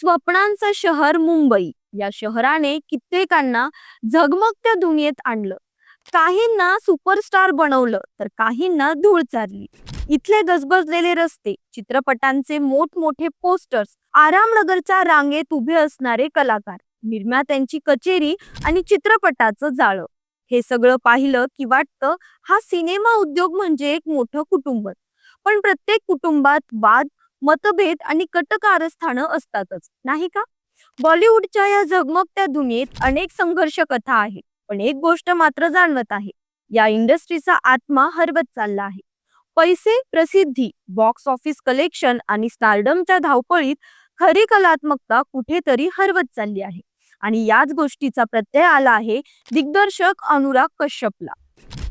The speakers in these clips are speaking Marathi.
स्वप्नांचं शहर मुंबई या शहराने कित्येकांना झगमगत्या दुनियेत आणलं. काहींना सुपरस्टार बनवलं तर काहींना धूळ चारली. इथले गजबजलेले रस्ते चित्रपटांचे मोठमोठे पोस्टर्स आरामनगरच्या रांगेत उभे असणारे कलाकार निर्मात्यांची कचेरी आणि चित्रपटाचं जाळं. हे सगळं पाहिलं की वाटतं हा सिनेमा उद्योग म्हणजे एक मोठं कुटुंब. पण प्रत्येक कुटुंबात वाद मतभेद आणि कटकारस्थानं असतातच नाही का? बॉलिवूडच्या या झगमगत्या दुनियेत अनेक संघर्ष कथा आहेत पण एक गोष्ट मात्र जाणवत आहे या इंडस्ट्रीचा आत्मा हरवत चालला आहे. पैसे प्रसिद्धी बॉक्स ऑफिस कलेक्शन आणि स्टारडमच्या धावपळीत खरी कलात्मकता कुठेतरी हरवत चालली आहे आणि याच गोष्टीचा प्रत्यय आला आहे दिग्दर्शक अनुराग कश्यपला.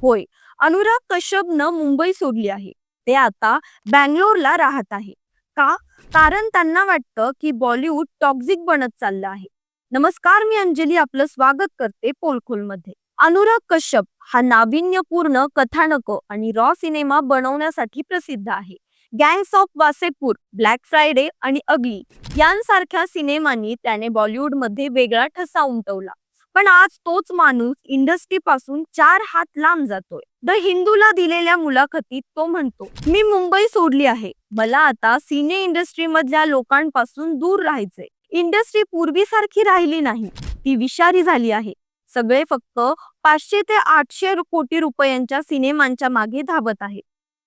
होय अनुराग कश्यपनं मुंबई सोडली आहे ते आता बँगलोरला राहत आहे. का? कारण त्यांना वाटतं की बॉलिवूड टॉक्झिक बनत चाललं आहे. नमस्कार मी अंजली आपलं स्वागत करते पोलखोलमध्ये. अनुराग कश्यप हा नाविन्यपूर्ण कथानक आणि रॉ सिनेमा बनवण्यासाठी प्रसिद्ध आहे. Gangs of Wasseypur Black Friday आणि अगली यांसारख्या सिनेमांनी त्याने बॉलिवूडमध्ये वेगळा ठसा उमटवला. पण आज तोच माणूस इंडस्ट्री पासून चार हात लांब जातोय. द हिंदूला दिलेल्या मुलाखतीत तो म्हणतो मी मुंबई सोडली आहे. मला आता सिने इंडस्ट्री मधल्या लोकांपासून दूर राहायचंय. इंडस्ट्री पूर्वीसारखी राहिली नाही. ती विषारी झाली आहे. सगळे फक्त पाचशे ते आठशे कोटी रुपयांच्या सिनेमांच्या मागे धावत आहे.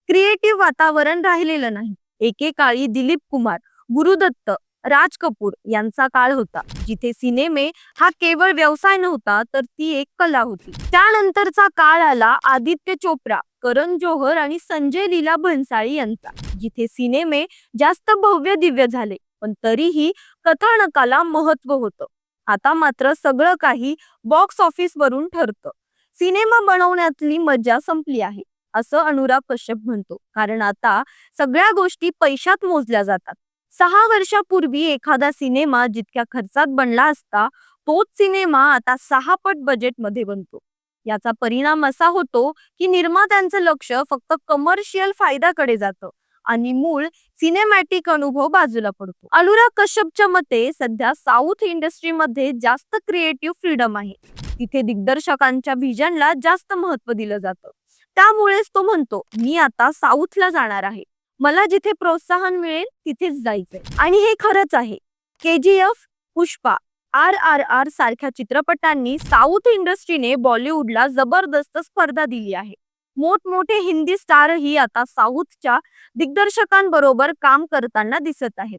क्रिएटिव्ह वातावरण राहिलेलं नाही. एकेकाळी दिलीप कुमार गुरुदत्त राज कपूर यांचा काळ होता जिथे सिनेमे हा केवळ व्यवसाय नव्हता तर ती एक कला होती. त्यानंतरचा काळ आला आदित्य चोप्रा करण जोहर आणि संजय लीला भन्साळी यांचा जिथे सिनेमे जास्त भव्य दिव्य झाले पण तरीही कथानकाला महत्त्व होतं. आता मात्र सगळं काही बॉक्स ऑफिस वरून ठरतं. सिनेमा बनवण्यातली मजा संपली आहे असं अनुराग कश्यप म्हणतो. कारण आता सगळ्या गोष्टी पैशात मोजल्या जातात. सहा वर्षापूर्वी एखादा सिनेमा जितक्या खर्चात बनला असता तोच सिनेमा आता सहा पट बजेटमध्ये बनतो. याचा परिणाम असा होतो की निर्मात्यांचं लक्ष फक्त कमर्शियल फायद्याकडे जातं आणि मूळ सिनेमॅटिक अनुभव बाजूला पडतो. अनुराग कश्यपच्या मते सध्या साऊथ इंडस्ट्रीमध्ये जास्त क्रिएटिव्ह फ्रीडम आहे. तिथे दिग्दर्शकांच्या व्हिजनला जास्त महत्त्व दिलं जातं. त्यामुळेच तो म्हणतो मी आता साऊथला जाणार आहे. मला जिथे प्रोत्साहन मिळेल तिथेच जायचंय. आणि हे खरंच आहे. K G F Pushpa R R R सारख्या चित्रपटांनी साऊथ इंडस्ट्रीने बॉलिवूडला जबरदस्त स्पर्धा दिली आहे. मोठमोठे हिंदी स्टारही आता साऊथच्या दिग्दर्शकांबरोबर काम करताना दिसत आहेत.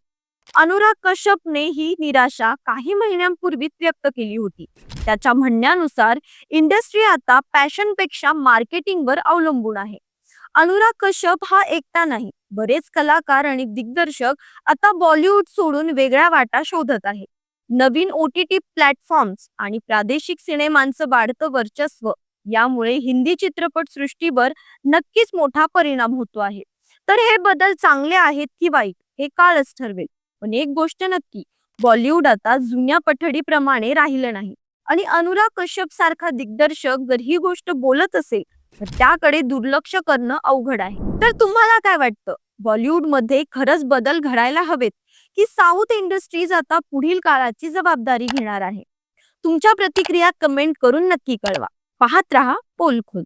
अनुराग कश्यपने ही निराशा काही महिन्यांपूर्वीच व्यक्त केली होती. त्याच्या म्हणण्यानुसार इंडस्ट्री आता पॅशनपेक्षा मार्केटिंगवर अवलंबून आहे. अनुराग कश्यप हा एकटा नाही. बरेच कलाकार आणि दिग्दर्शक आता बॉलिवूड सोडून वेगळ्या वाटा शोधत आहेत. नवीन ओ टी टी प्लॅटफॉर्म्स आणि प्रादेशिक सिनेमांचं वाढतं वर्चस्व यामुळे हिंदी चित्रपट सृष्टीवर नक्कीच मोठा परिणाम होतो आहे. तर हे बदल चांगले आहेत की वाईट हे काळच ठरवेल. पण एक गोष्ट नक्की बॉलिवूड आता जुन्या पठडीप्रमाणे राहिलं नाही. आणि अनुराग कश्यप सारखा दिग्दर्शक जर ही गोष्ट बोलत असेल त्याकडे दुर्लक्ष करणं अवघड आहे. तर तुम्हाला काय वाटतं? बॉलिवूडमध्ये खरंच बदल घडायला हवेत की साऊथ इंडस्ट्रीज आता पुढील काळाची जबाबदारी घेणार आहे? तुमच्या प्रतिक्रिया कमेंट करून नक्की कळवा. पाहत रहा पोलखोल